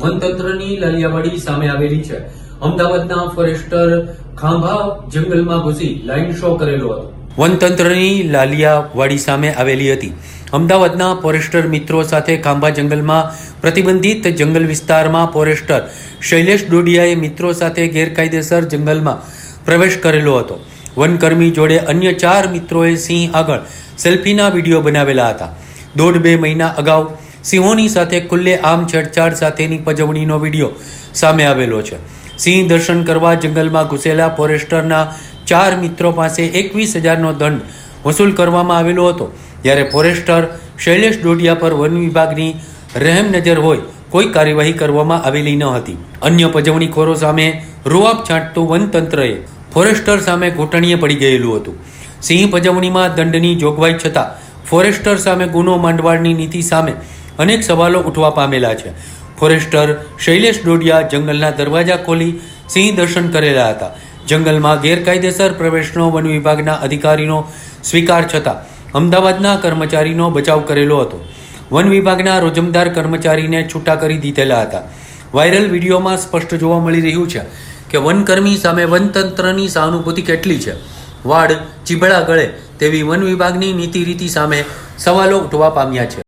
વનતંત્રની લાલિયાવાડી સામે આવેલી છે. અમદાવાદના ફોરેસ્ટર ખાંભા જંગલમાં ઘૂસી લાઇન શો કરેલો હતો. વનતંત્રની લાલિયાવાડી સામે આવેલી હતી. અમદાવાદના ફોરેસ્ટર મિત્રો સાથે ખાંભા જંગલમાં પ્રતિબંધિત જંગલ વિસ્તારમાં ફોરેસ્ટર શૈલેષ ડોડિયાએ મિત્રો સાથે ગેરકાયદેસર જંગલમાં પ્રવેશ કરેલો હતો. વનકર્મી જોડે અન્ય ચાર મિત્રોએ સિંહ આગળ સેલ્ફીના વીડિયો બનાવેલા હતા. દોઢ બે મહિના અગાઉ સિંહોની સાથે ખુલ્લે આમ છેડછાડ સાથેની પજવણીનો વીડિયો સામે આવેલો છે. સિંહ દર્શન કરવા જંગલમાં ઘૂસેલા ફોરેસ્ટરના ચાર મિત્રો પાસે એકવીસ હજારનો દંડ વસૂલ કરવામાં આવેલો હતો. જ્યારે ફોરેસ્ટર શૈલેષ ડોડિયા પર વન વિભાગની રહેમ નજર હોય, કોઈ કાર્યવાહી કરવામાં આવેલી ન હતી. અન્ય પજવણીખોરો સામે રોઆબ છાંટતું વનતંત્રએ ફોરેસ્ટર સામે ઘૂંટણીએ પડી ગયેલું હતું. સિંહ પજવણીમાં દંડની જોગવાઈ છતાં ફોરેસ્ટર સામે ગુનો માંડવાની નીતિ સામે અનેક સવાલો ઉઠવા પામેલા છે. ફોરેસ્ટર શૈલેષ ડોડિયા જંગલના દરવાજા ખોલી સિંહ દર્શન કરેલા હતા. જંગલમાં ગેરકાયદેસર પ્રવેશનો વન વિભાગના અધિકારીનો સ્વીકાર છતાં અમદાવાદના કર્મચારીનો બચાવ કરેલો હતો. વન વિભાગના રોજમદાર કર્મચારીને છૂટા કરી દીધેલા હતા. વાયરલ વિડીયોમાં સ્પષ્ટ જોવા મળી રહ્યું છે કે વનકર્મી સામે વનતંત્રની સહાનુભૂતિ કેટલી છે. વાડ ચીભડા ગળે તેવી વન વિભાગની નીતિ રીતિ સામે સવાલો ઉઠવા પામ્યા છે.